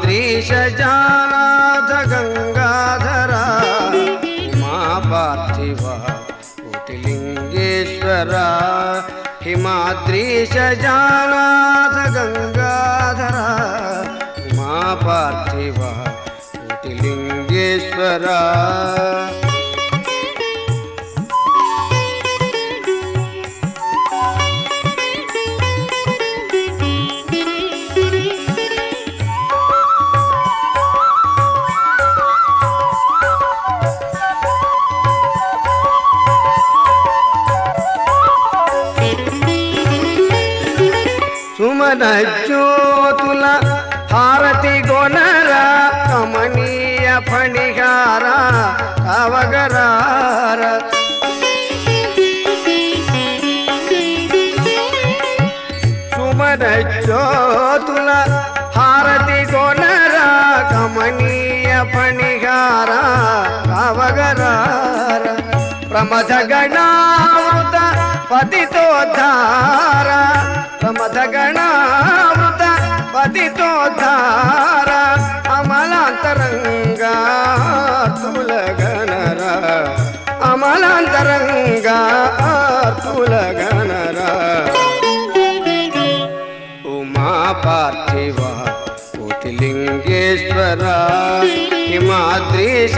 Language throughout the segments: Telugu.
హిమాద్రీశ జానాథ గంగాధర ఉమా పార్థివ కోటిలింగేశ్వర హిమాద్రీశ జానాథ గంగాధర ఉమా పార్థివ కోటిలింగేశ్వర జ్యోతుల హారతి గొనర కమనీయ ఫణిహార అవగరార. సుమన జ్యోతుల హారతి గొనర కమనీయ ఫణిహార అవగరార. ప్రమథ పతితో పతితోద్ధార ప్రమథ గణ కోటిలింగేశ్వర హిమాద్రీశ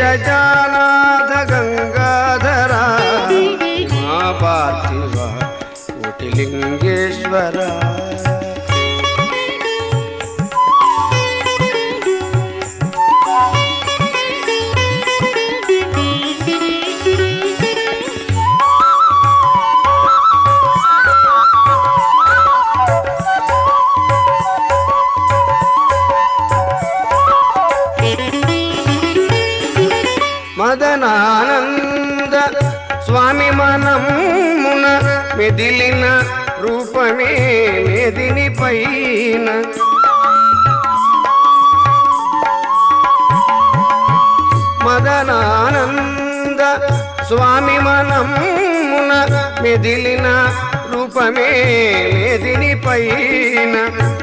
స్వామి మనమున మెదిలిన రూపమే మెదిని పైన.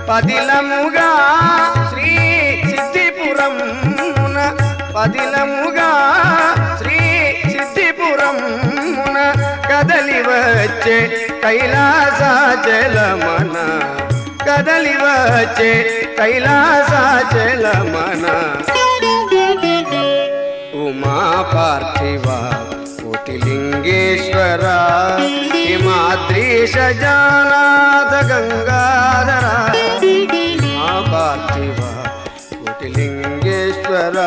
పదిలముగా శ్రీ సిద్ధిపురమున పదిలముగా శ్రీ సిద్ధిపురమున కదలి వచ్చే కైలాసాచలమన. కదలి వచ్చే కైలాసాచలమన. ఉమా పార్థివా కోటిలింగేశ్వర హిమాద్రీశ జానాథ గంగాధర ఉమా పార్థివ కోటిలింగేశ్వర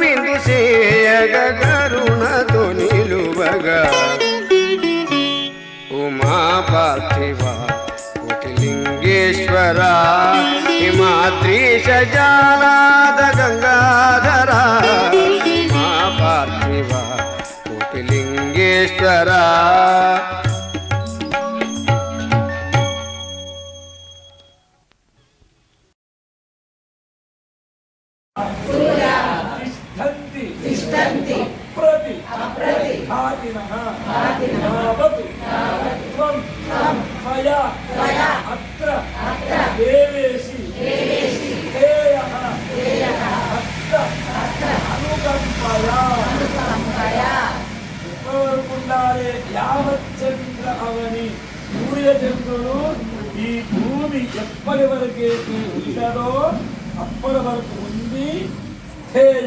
విందు చేయగ కరుణతో నిలువగా. ఉమా పార్థివ కోటిలింగేశ్వర హిమాద్రీశ జానాద గంగాధర. ఉమా కోటిలింగేశ్వర ఎప్పటివరకుండాలి యావచ్చంద్ర అవని సూర్యచంద్రుడు ఈ భూమి ఎప్పటి వరకైతే ఉండదో అప్పటి వరకు ఉంది. స్థేయ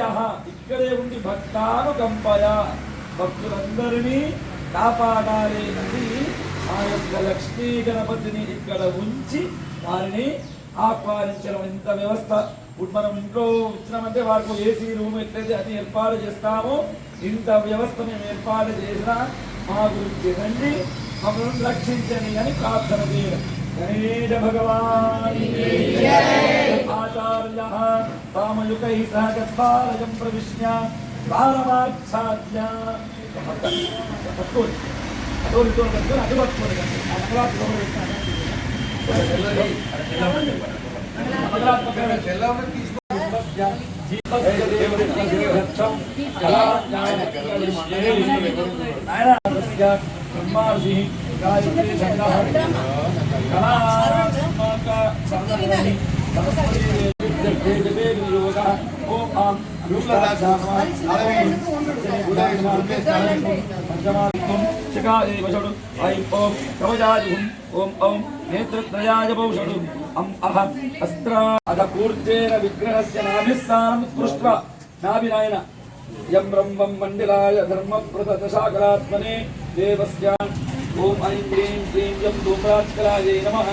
ఇక్కడే ఉండి భక్తానుకంపయ భక్తులందరినీ కాపాడాలి అని ఆ యొక్క లక్ష్మీ గణపతిని ఇక్కడ ఉంచి వారిని ఆహ్వానించడం ఇంత వ్యవస్థ. ఇప్పుడు మనం ఇంట్లో ఇచ్చినామంటే వారికి ఏసీ రూమ్ ఎట్లయితే అది ఏర్పాటు చేస్తామో ఇంత వ్యవస్థ మేము ఏర్పాటు చేసినా మా గురించి రండి మమ్మల్ని రక్షించని అని ప్రార్థన చేయడం గణేశ భగవాన్ ఆచార్య సామయుకై సహ గద్వాలయం ప్రవిశ్య ప్రారమాచ్ఛాద్య పట్టుకోండి అటోలు ఇటోలు కట్టుకొని అటు పట్టుకోండి ఆ తర్వాత లోపల పెట్టాను. అమరావతి పక్కన బ్రహ్మార్షి గాయత్రి సంగ్రహ కళాత్మక సంగ్రహణి ఓం ఆం పంచమాత్మం ఐం ఓం కవచాయుం ఓం ఓం నేత్రత్రయాయ భౌషడు అం అహ అస్త్ర అధ కూర్జేన విగ్రహస్య నాభిస్థానం స్పృష్ట్వా నాభినాయన యం బ్రహ్మం మండిలాయ ధర్మప్రదశాకరాత్మనే దేవస్య ఓం ఐం హ్రీం క్లీం యం ధూమ్రాత్కలాయై నమః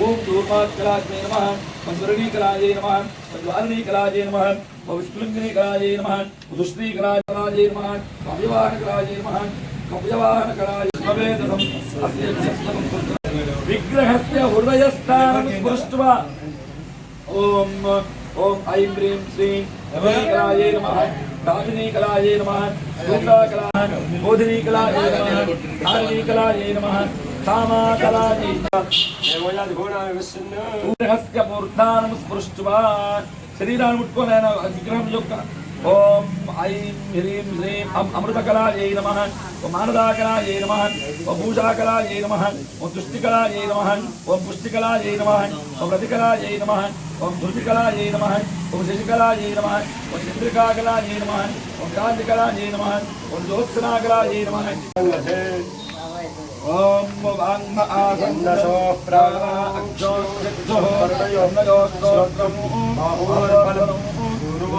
ఓం ధూమాత్కలాయై నమః మంజురణీకలాయై నమః మంజువారణీకలాయై నమః విష్ణులింగనీకలాయై నమః దుష్ణీకలాయై నమః అభివాహనకలాయై నమః కవ్యవాహనకలాయ భవేదం విగ్రహస్య స్పృష్ట్వా ఓం ఓం ఐం హ్రీం శ్రీం రమణీకలాయే నమః నమః సూత్రాకలాయ బోధినీకలాయే నమః నమః కామాకలాయే విగ్రహస్య మూర్ధానం స్పృష్ట్వా? శరీరాన్ని ముట్టుకొని ఆయన విగ్రహం యొక్క ఓం ఐం హ్రీం శ్రీం అం అమృతకళాయై నమ ఓం మానదాకళాయై నమ ఓం భూషాకళాయై నమ ఓం తుష్టికళాయై నమ ఓం పుష్టికళాయై నమ ఓం రతికళాయై నమ ఓం ధృతికళాయై నమ ఓం శశికళాయై నమ ఓం చంద్రికాకళాయై నమ ఓం కాంతికళాయై నమ ఓం జ్యోత్సనాకళాయై నమ ఓం వాంగ్మ ఆసన్నసో ప్రాణ అక్షో చక్షుః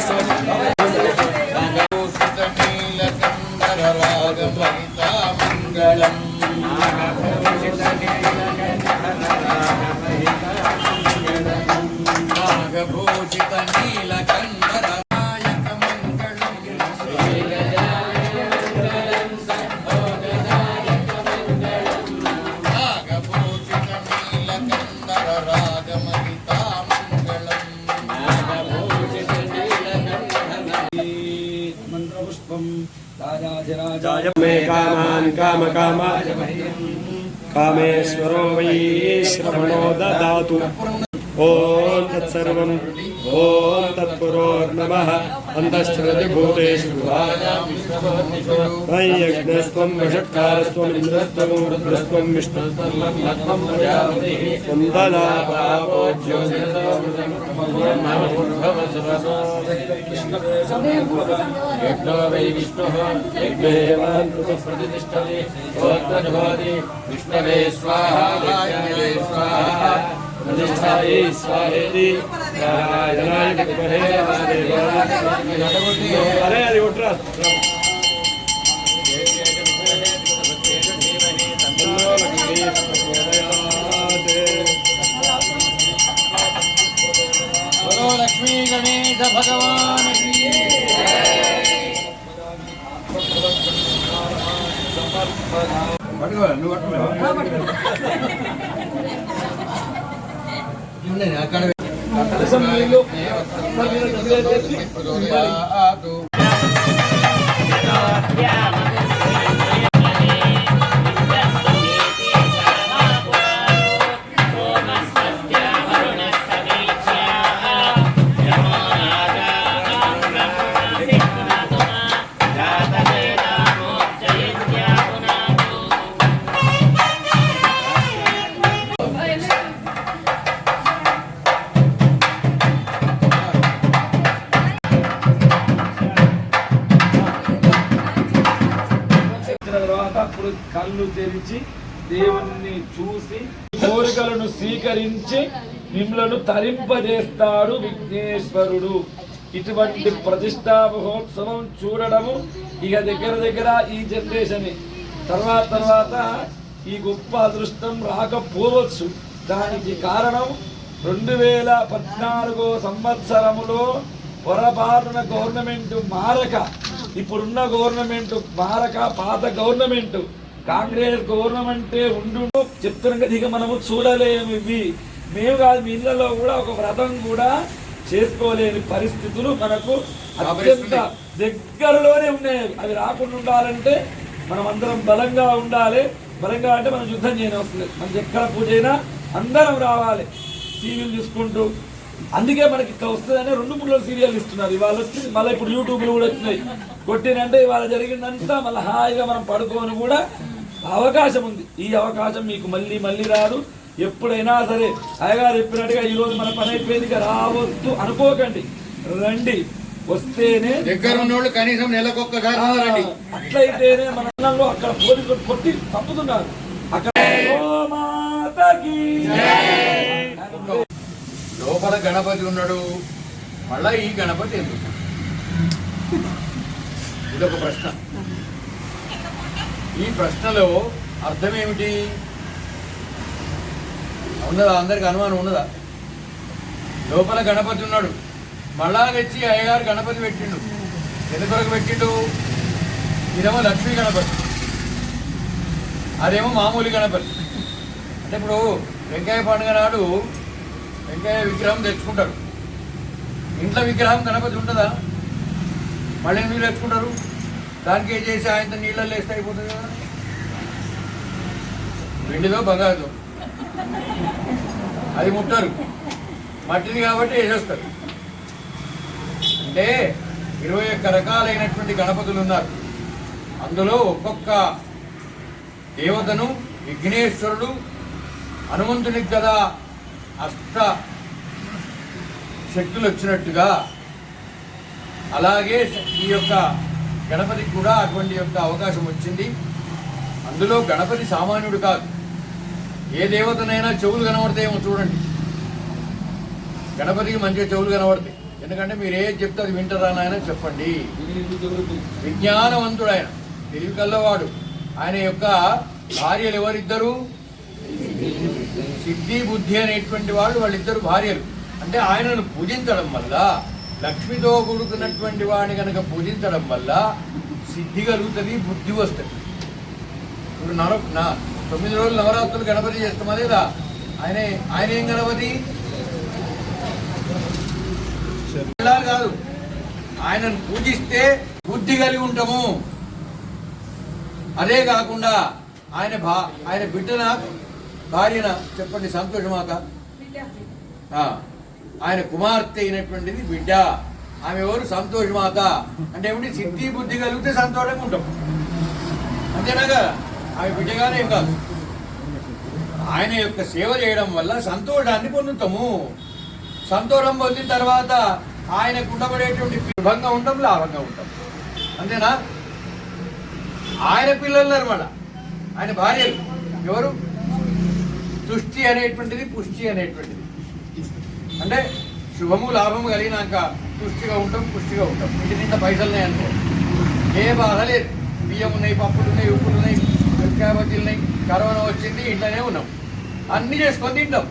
vocês. कामेश्वरो वै श्रवणो ददातु ॐ तत्सर्वम् यज्ञस्त्वं वषट्कारस्त्वम् इन्द्रस्त्वं रुद्रस्त्वं विष्णुस्त्वं त्वं ददा पापोज्यो यज्ञो वै विष्णुः यज्ञेवान् प्रतिष्ठते गोत्रजभवति विष्णवे स्वाहा विष्णवे स्वाहा प्रतिष्ठायै स्वाहेति नारायणाय विद्महे वासुदेवाय अरे అది ఒట్రా बोलो लक्ष्मी गणेश भगवान की కలసం నీళ్ళు అందరి మీద కళ్ళు దేవుణ్ణి చూసి కోరికలను స్వీకరించి మిమ్మలను తరింపజేస్తాడు విఘ్నేశ్వరుడు. ఇటువంటి ప్రతిష్టా మహోత్సవం చూడడము ఇక దగ్గర దగ్గర ఈ జనరేషన్ తర్వాత తర్వాత ఈ గొప్ప అదృష్టం రాకపోవచ్చు. దానికి కారణం రెండు వేల పద్నాలుగో సంవత్సరములో పొరపాటున గవర్నమెంట్ మారక. ఇప్పుడున్న గవర్నమెంట్ మారక పాత గవర్నమెంట్ కాంగ్రెస్ గవర్నమెంటే ఉండు చెప్తున్నాం కదా ఇక మనము చూడలేము ఇవి. మేము కాదు మీ ఇళ్ళలో కూడా ఒక వ్రతం కూడా చేసుకోలేని పరిస్థితులు మనకు అత్యంత దగ్గరలోనే ఉన్నాయి. అవి రాకుండా ఉండాలంటే మనం అందరం బలంగా ఉండాలి. బలంగా అంటే మనం యుద్ధం చేయని వస్తుంది మనకి ఎక్కడ పూజ అయినా అందరం రావాలి. టీవీలు చూసుకుంటూ. అందుకే మనకి ఇట్లా వస్తుందని రెండు మూడు సీరియల్ ఇస్తున్నారు ఇవాళ వచ్చింది మళ్ళీ ఇప్పుడు యూట్యూబ్లు కూడా వచ్చినాయి. కొట్టినంటే ఇవాళ జరిగిందంతా మళ్ళీ హాయిగా మనం పడుకోని కూడా అవకాశం ఉంది. ఈ అవకాశం మీకు మళ్ళీ మళ్ళీ రాదు. ఎప్పుడైనా సరే అయ్యగారు చెప్పినట్టుగా ఈ రోజు మన పని అయిపోయింది రావద్దు అనుకోకండి. రండి వస్తేనే దగ్గర ఉన్నోళ్ళు కనీసం నెలకొక్కసారి అట్లయితేనే మన అన్నంలో అక్కడ పోలీసులు కొట్టి చంపుతున్నారు అక్కడ లోపల గణపతి ఉన్నాడు. మళ్ళా ఈ గణపతి ఎందుకు? ఇదొక ప్రశ్న. ఈ ప్రశ్నలో అర్థం ఏమిటి ఉన్నదా? అందరికి అనుమానం ఉన్నదా? లోపల గణపతి ఉన్నాడు. మళ్ళా తెచ్చి అయ్యగారు గణపతి పెట్టిండు. ఎందుకొరకు పెట్టిండు? ఇదేమో లక్ష్మీ గణపతి. అదేమో మామూలు గణపతి. అంటే ఇప్పుడు వెంకయ్య పండుగ నాడు వెంకయ్య విగ్రహం తెచ్చుకుంటారు. ఇంట్లో విగ్రహం గణపతి ఉంటుందా? మళ్ళీ మీరు తెచ్చుకుంటారు? దానికి ఏం చేసి ఆయన నీళ్ళల్లో వేస్తే అయిపోతుంది కదా? వెండిదో బంగారుదో అది ముట్టారు. మట్టిది కాబట్టి వేసేస్తారు. అంటే ఇరవై ఒక్క రకాలైనటువంటి గణపతులు ఉన్నారు. అందులో ఒక్కొక్క దేవతను విఘ్నేశ్వరుడు హనుమంతునికి కదా అష్ట శక్తులు వచ్చినట్టుగా అలాగే ఈ యొక్క గణపతికి కూడా అటువంటి యొక్క అవకాశం వచ్చింది. అందులో గణపతి సామాన్యుడు కాదు. ఏ దేవతనైనా చెవులు కనబడతాయేమో చూడండి. గణపతికి మంచిగా చెవులు కనబడతాయి. ఎందుకంటే మీరు ఏది చెప్తే అది వింటారా నాయన? చెప్పండి. విజ్ఞానవంతుడు ఆయన తెలివి కల్లవాడు. ఆయన యొక్క భార్యలు ఎవరిద్దరు? సిద్ధి బుద్ధి అనేటువంటి వాళ్ళు వాళ్ళిద్దరు భార్యలు. అంటే ఆయనను పూజించడం వల్ల లక్ష్మితో కూడుకున్నటువంటి వాడిని కనుక పూజించడం వల్ల సిద్ధి కలుగుతుంది బుద్ధి వస్తుంది. ఇప్పుడు నవ నా తొమ్మిది రోజులు నవరాత్రులు గణపతి చేస్తామా లేదా? ఆయన ఆయన ఏం గణపతి? కాదు. ఆయనను పూజిస్తే బుద్ధి కలిగి ఉంటాము. అదే కాకుండా ఆయన భా ఆయన బిడ్డన భార్యన చెప్పండి సంతోషమాత ఆ, ఆయన కుమార్తె అయినటువంటిది బిడ్డ. ఆమె ఎవరు? సంతోషమాత అంటే ఏమిటి సిద్ధి బుద్ధి కలిగితే సంతోషంగా ఉంటాం. అంతేనా కదా ఆమె బిడ్డగానే ఏం కాదు. ఆయన యొక్క సేవ చేయడం వల్ల సంతోషాన్ని పొందుతాము. సంతోషం పొందిన తర్వాత ఆయనకు ఉండబడేటువంటి విభంగా ఉంటాం లాభంగా ఉంటాం. అంతేనా? ఆయన పిల్లలు అనమాట. ఆయన భార్యలు. ఎవరు? తుష్టి అనేటువంటిది పుష్టి అనేటువంటిది. అంటే శుభము లాభము కలిగినాక పుష్టిగా ఉంటాం పుష్టిగా ఉంటాం. ఇంటి నిండా పైసలున్నాయి అనుకో. ఏ బాధ లేదు. బియ్యం ఉన్నాయి పప్పులు ఉన్నాయి ఉప్పులు ఉన్నాయి మిరపకాయ బజ్జీలు ఉన్నాయి కరోనా వచ్చింది ఇంట్లోనే ఉన్నాం. అన్నీ చేసుకొని తింటాం.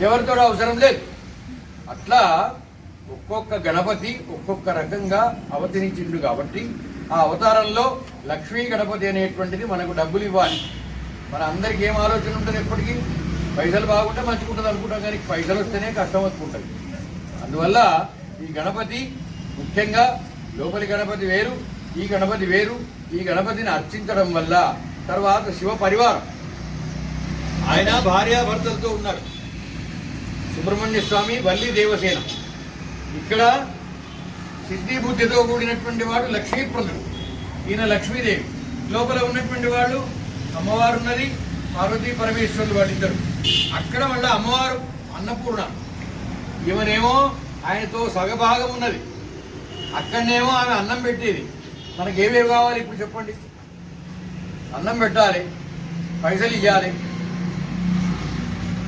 ఎవరితో అవసరం లేదు. అట్లా ఒక్కొక్క గణపతి ఒక్కొక్క రకంగా అవతరించిండు కాబట్టి ఆ అవతారంలో లక్ష్మీ గణపతి అనేటువంటిది మనకు డబ్బులు ఇవ్వాలి. మన అందరికీ ఏం ఆలోచన ఉంటుంది ఎప్పటికీ? పైసలు బాగుంటే మంచుకుంటుంది అనుకుంటాం కానీ పైసలు వస్తేనే కష్టం వస్తుంటుంది. అందువల్ల ఈ గణపతి ముఖ్యంగా లోపలి గణపతి వేరు ఈ గణపతి వేరు ఈ గణపతిని అర్చించడం వల్ల తర్వాత శివ పరివారం. ఆయన భార్యాభర్తలతో ఉన్నారు. సుబ్రహ్మణ్య స్వామి వల్లి దేవసేన. ఇక్కడ సిద్ధి బుద్ధితో కూడినటువంటి వాడు లక్ష్మీప్రదుడు ఈయన లక్ష్మీదేవి. లోపల ఉన్నటువంటి వాళ్ళు అమ్మవారు ఉన్నది పార్వతీ పరమేశ్వరులు వాళ్ళిద్దరు అక్కడ మళ్ళీ అమ్మవారు అన్నపూర్ణ. ఈమెనేమో ఆయనతో సగభాగం ఉన్నది. అక్కడనేమో ఆమె అన్నం పెట్టేది. మనకి ఏమేమి కావాలి ఇప్పుడు చెప్పండి? అన్నం పెట్టాలి పైసలు ఇవ్వాలి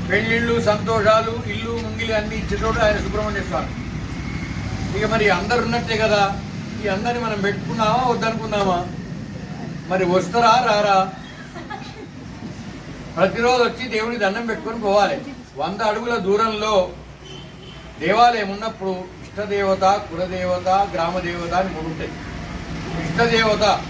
పెళ్ళిళ్ళు సంతోషాలు ఇల్లు ముంగిలు అన్ని ఇచ్చేటోడు ఆయన సుబ్రహ్మణ్య స్వామి. ఇక మరి అందరు ఉన్నట్టే కదా? ఈ అందరిని మనం పెట్టుకున్నామా వద్దనుకున్నామా? మరి వస్తారా రారా? ప్రతిరోజు వచ్చి దేవుని దండం పెట్టుకొని పోవాలి. వంద అడుగుల దూరంలో దేవాలయం ఉన్నప్పుడు ఇష్టదేవత కులదేవత గ్రామదేవత అని మూడు ఉంటాయి. ఇష్టదేవత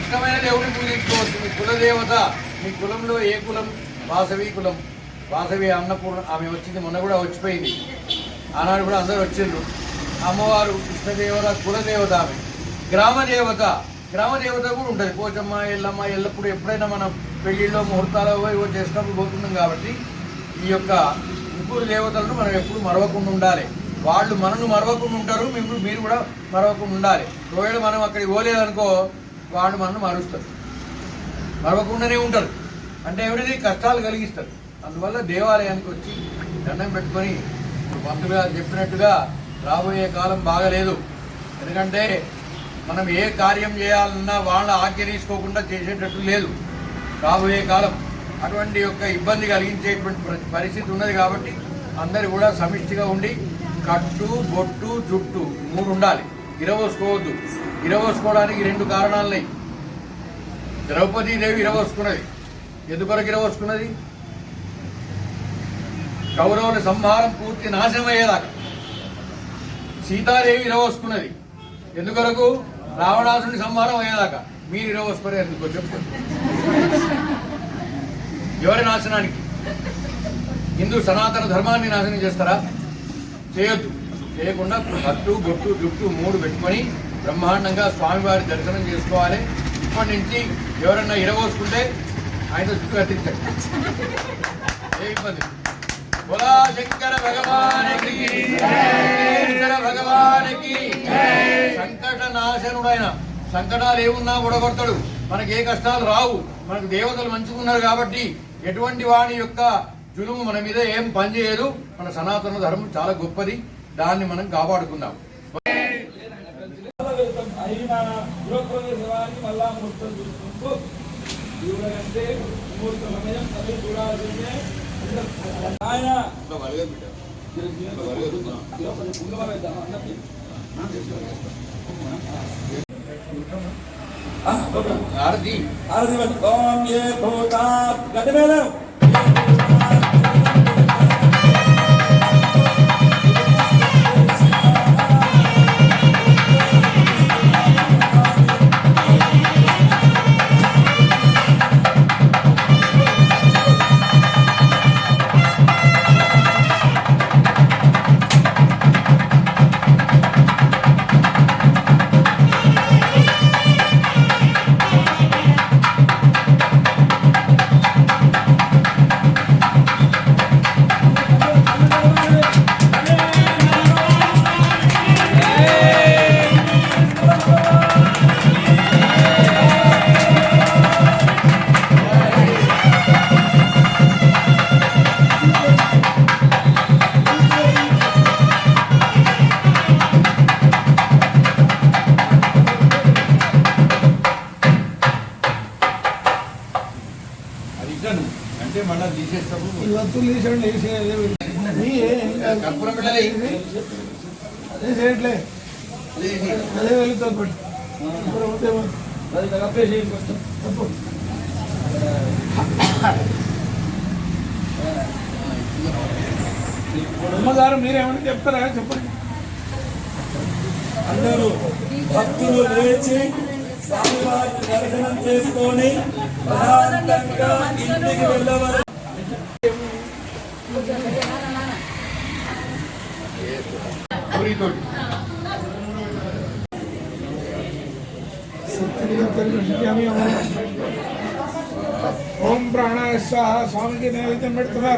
ఇష్టమైన దేవుడిని పూజించుకోవచ్చు. మీ కులదేవత మీ కులంలో ఏ కులం? వాసవి కులం. వాసవి అన్నపూర్ణ ఆమె వచ్చింది మొన్న కూడా వచ్చిపోయింది. ఆనాడు కూడా అందరూ వచ్చిండ్రు. అమ్మవారు ఇష్టదేవత కులదేవత ఆమె. గ్రామదేవత గ్రామదేవత కూడా ఉంటుంది. పోచమ్మ ఎల్లమ్మ ఎల్లప్పుడు ఎప్పుడైనా మనం పెళ్ళిలో ముహూర్తాలు ఇవో చేసినప్పుడు పోతున్నాం కాబట్టి ఈ యొక్క ముగ్గురు దేవతలను మనం ఎప్పుడు మరవకుండా ఉండాలి. వాళ్ళు మనను మరవకుండా ఉంటారు మేము మీరు కూడా మరవకుండా ఉండాలి. ఒకవేళ మనం అక్కడికి పోలేదనుకో వాళ్ళు మనను మరుస్తారు. మరవకుండానే ఉంటారు. అంటే ఎవరిది? కష్టాలు కలిగిస్తారు. అందువల్ల దేవాలయానికి వచ్చి దండం పెట్టుకొని ఇప్పుడు పంతులు గారు చెప్పినట్టుగా రాబోయే కాలం బాగలేదు. ఎందుకంటే మనం ఏ కార్యం చేయాలన్నా వాళ్ళ ఆజ్ఞ తీసుకోకుండా చేసేటట్టు లేదు. రాబోయే కాలం అటువంటి యొక్క ఇబ్బంది కలిగించేటువంటి పరి- పరిస్థితి ఉన్నది కాబట్టి అందరు కూడా సమిష్టిగా ఉండి కట్టు బొట్టు జుట్టు మూడు ఉండాలి. ఇరవోసుకోవద్దు. ఇరవోసుకోవడానికి రెండు కారణాలున్నాయి ద్రౌపదీదేవి ఇరవోసుకున్నది. ఎందుకొరకు ఇరవోసుకున్నది? కౌరవుల సంహారం పూర్తి నాశనం అయ్యేదాకా. సీతాదేవి ఇరవోసుకున్నది. ఎందుకొరకు? రావణాసుని సంహారం అయ్యేదాకా. మీరు ఇరవోసుకునే ఎందుకో చెప్తారు ఎవరి నాశనానికి? హిందూ సనాతన ధర్మాన్ని నాశనం చేస్తారా? చేయొద్దు. చేయకుండా కట్టు బొట్టు జుట్టు మూడు పెట్టుకొని బ్రహ్మాండంగా స్వామివారి దర్శనం చేసుకోవాలి. ఇప్పటి నుంచి ఎవరన్నా ఇరవోసుకుంటే ఆయన చుట్టూ కట్టించండి ఏ ఇబ్బంది? బోలా శంకర భగవానికి శంకర భగవానికి. సంకట నాశనుడైన సంకటాలు ఏమున్నా బుడగొడతాడు మనకి ఏ కష్టాలు రావు. మనకు దేవతలు మంచుకున్నారు కాబట్టి ఎటువంటి వాడి యొక్క జులుము మన మీద ఏం పనిచేయదు మన సనాతన ధర్మం చాలా గొప్పది. దాన్ని మనం కాపాడుకుందాం. అయినా ఆయన ఆరతి. ఆరతి ఓం ఏ భూతా గది అదే వెళ్తా తప్పు. చెప్తారా? చెప్పండి. అందరూ భక్తులు లేచి స్వామివారి దర్శనం చేసుకొని ప్రశాంతంగా ఇంటికి వెళ్ళవరు పూరితోటి. ತಲೆ ಆಮೇಲೆ ಓಂ ಪ್ರಾಣಾಯ ಸಹ ಸ್ವಾಮಿಗೆ ನೈವೇದ್ಯ ಮಾಡ್ತಾರೆ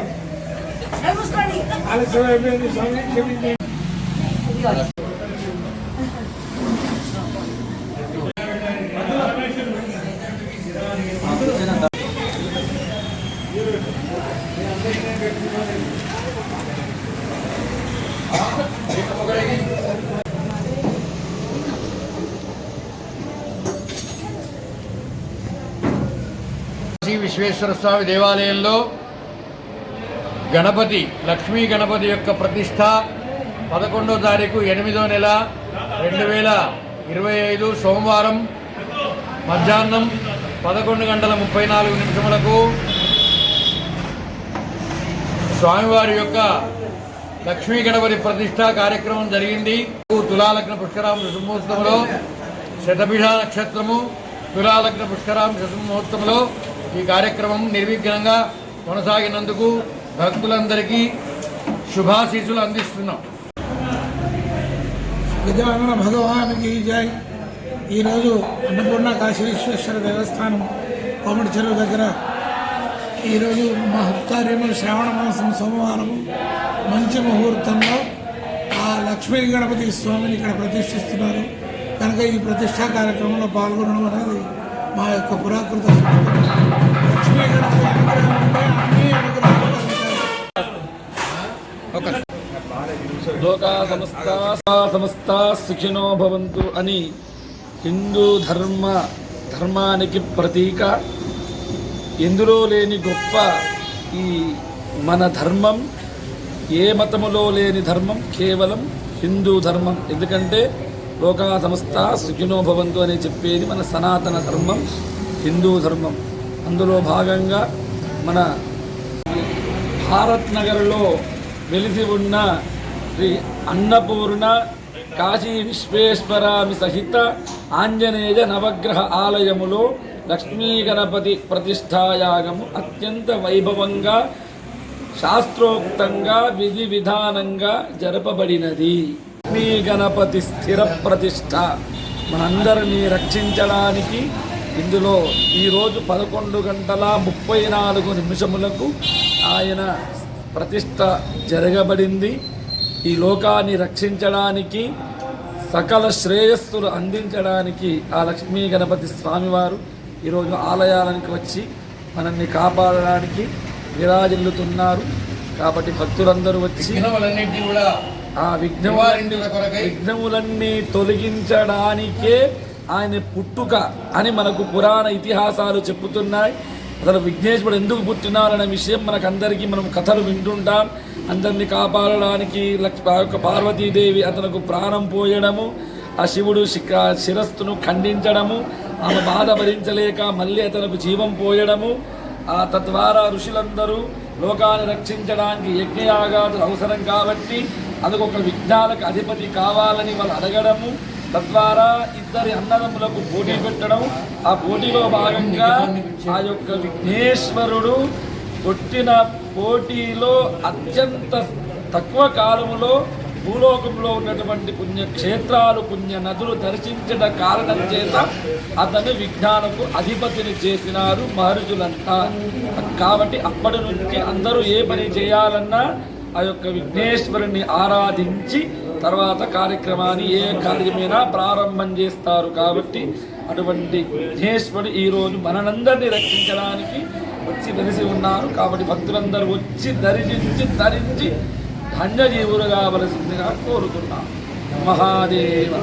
ಅಲ್ಲಿ ಸ್ವಾಮಿ విశ్వేశ్వర స్వామి దేవాలయంలో గణపతి లక్ష్మీ గణపతి యొక్క ప్రతిష్ట పదకొండో తారీఖు ఎనిమిదో నెల రెండు వేల ఇరవై ఐదు సోమవారం మధ్యాహ్నం పదకొండు గంటల ముప్పై నాలుగు నిమిషములకు స్వామివారి యొక్క లక్ష్మీ గణపతి ప్రతిష్ట కార్యక్రమం జరిగింది. తులాలగ్న పుష్కరామ శుభముహూర్తంలో శతభిష నక్షత్రము తులాలగ్న పుష్కరామ శుభముహూర్తంలో ఈ కార్యక్రమం నిర్విఘ్నంగా కొనసాగినందుకు భక్తులందరికీ శుభాశీసులు అందిస్తున్నాం. గజానన భగవానికి జై. ఈరోజు అన్నపూర్ణ కాశీ విశ్వేశ్వర దేవస్థానం కోమటి చెరువు దగ్గర ఈరోజు మహత్కార్యము శ్రావణ మాసం సోమవారము మంచి ముహూర్తంలో ఆ లక్ష్మీ గణపతి స్వామిని ఇక్కడ ప్రతిష్ఠిస్తున్నారు. కనుక ఈ ప్రతిష్టా కార్యక్రమంలో పాల్గొనడం అనేది మా యొక్క పురాకృత సంస్కృతి. లక్ష్మీ గణపతి అనుగ్రహం ఉంటే అన్ని అనుగ్రహాలు లోకా సమస్త సమస్త సుఖినో భవంతు అని హిందూ ధర్మ ధర్మానికి ప్రతీక ఎందులో లేని గొప్ప ఈ మన ధర్మం ఏ మతములో లేని ధర్మం కేవలం హిందూ ధర్మం ఎందుకంటే లోకా సమస్త సుఖినో భవంతు అని చెప్పేది మన సనాతన ధర్మం హిందూ ధర్మం. అందులో భాగంగా మన భారత్ నగర్లో వెలిసి ఉన్న శ్రీ అన్నపూర్ణ కాశీ విశ్వేశ్వరామి సహిత ఆంజనేయ నవగ్రహ ఆలయములో లక్ష్మీ గణపతి ప్రతిష్టాయాగము అత్యంత వైభవంగా శాస్త్రోక్తంగా విధి విధానంగా జరపబడినది. లక్ష్మీ గణపతి స్థిర ప్రతిష్ట. మనందరినీ రక్షించడానికి ఇందులో ఈరోజు పదకొండు గంటల ముప్పై నాలుగు నిమిషములకు ఆయన ప్రతిష్ట జరగబడింది. ఈ లోకాన్ని రక్షించడానికి సకల శ్రేయస్సులు అందించడానికి ఆ లక్ష్మీ గణపతి స్వామివారు ఈరోజు ఆలయాలకు వచ్చి మనల్ని కాపాడడానికి విరాజిల్లుతున్నారు. కాబట్టి భక్తులందరూ వచ్చి కూడా ఆ విఘ్నములన్నీ తొలగించడానికే ఆయన పుట్టుక అని మనకు పురాణ ఇతిహాసాలు చెప్పుతున్నాయి. అసలు విఘ్నేశ్వరుడు ఎందుకు పుట్టినారనే విషయం మనకందరికీ మనం కథలు వింటుంటాం. అందరినీ కాపాడడానికి పార్వతీదేవి అతనికి ప్రాణం పోయడము ఆ శివుడు శిరస్సును ఖండించడము ఆమె బాధ భరించలేక మళ్ళీ అతనికి జీవం పోయడము. ఆ తద్వారా ఋషులందరూ లోకాన్ని రక్షించడానికి యజ్ఞయాగాదులు అవసరం కాబట్టి అదొక విఘ్నాలకు అధిపతి కావాలని వాళ్ళు అడగడము తద్వారా ఇద్దరి అన్నదమ్ములకు పోటీ పెట్టడం ఆ పోటీలో భాగంగా ఆ యొక్క విఘ్నేశ్వరుడు కొట్టిన పోటీలో అత్యంత తక్కువ కాలములో భూలోకంలో ఉన్నటువంటి పుణ్యక్షేత్రాలు పుణ్య నదులు దర్శించిన కారణం చేత అతను విజ్ఞానకు అధిపతిని చేసినారు మహర్షులంతా. కాబట్టి అప్పటి నుంచి అందరూ ఏ పని చేయాలన్నా ఆ యొక్క విఘ్నేశ్వరుని ఆరాధించి తర్వాత కార్యక్రమాన్ని ఏ కార్యమైనా ప్రారంభం చేస్తారు కాబట్టి అటువంటి విఘ్నేశ్వరుడు ఈరోజు మనందరినీ రక్షించడానికి వచ్చి వెలిసి ఉన్నారు. కాబట్టి భక్తులందరూ వచ్చి దర్శించి ధరించి ధన్యజీవులు కావలసిందిగా కోరుతున్నాం మహాదేవ.